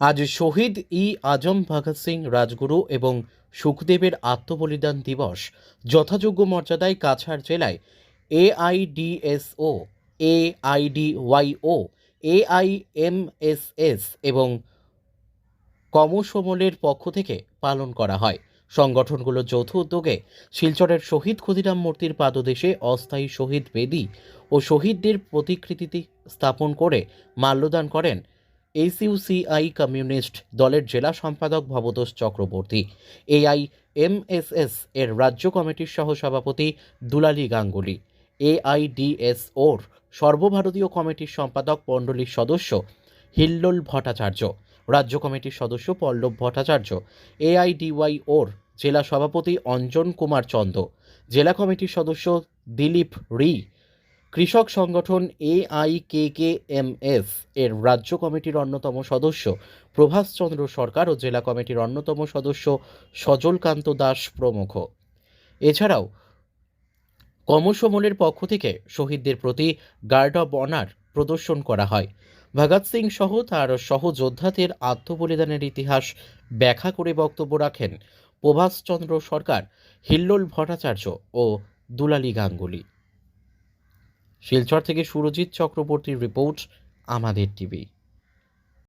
আজ শহীদ ই আজম ভগৎ সিং রাজগুরু এবং সুখদেবের আত্মবলিদান দিবস যথাযোগ্য মর্যাদায় কাছাড় জেলায় এআইডিএসও, এআইডিওয়াইও, এআইএমএসএস এবং কমসমলের পক্ষ থেকে পালন করা হয়। সংগঠনগুলো যৌথ উদ্যোগে শিলচরের শহীদ ক্ষুদিরাম মূর্তির পাদদেশে অস্থায়ী শহীদ বেদি ও শহীদদের প্রতিকৃতি স্থাপন করে মাল্যদান করেন এইসইউসিআই কমিউনিস্ট দলের জেলা সম্পাদক ভবতোষ চক্রবর্তী। এআই এমএসএস এর রাজ্য কমিটির সহ সভাপতি দুলালী গাঙ্গুলি। এআইডিএসওর সর্বভারতীয় কমিটির সম্পাদক মণ্ডলীর সদস্য হিল্লোল ভট্টাচার্য। রাজ্য কমিটির সদস্য পল্লব ভট্টাচার্য। এআইডিওয়াই ওর জেলা সভাপতি অঞ্জন কুমার চন্দ। জেলা কমিটির সদস্য দিলীপ রি কৃষক সংগঠন এআইকেকেএমএস এর রাজ্য কমিটির অন্যতম সদস্য প্রভাষ চন্দ্র সরকার ও জেলা কমিটির অন্যতম সদস্য সজলকান্ত দাস প্রমুখ। এছাড়াও কমসমলের পক্ষ থেকে শহীদদের প্রতি গার্ড অব অনার প্রদর্শন করা হয়। ভগৎ সিং সহ তার সহযোদ্ধাদের আত্মবলিদানের ইতিহাস ব্যাখ্যা করে বক্তব্য রাখেন প্রভাষচন্দ্র সরকার, হিল্লোল ভট্টাচার্য ও দুলালী গাঙ্গুলি। শিলচর থেকে সুরজিৎ চক্রবর্তীর রিপোর্ট আমাদের টিভি।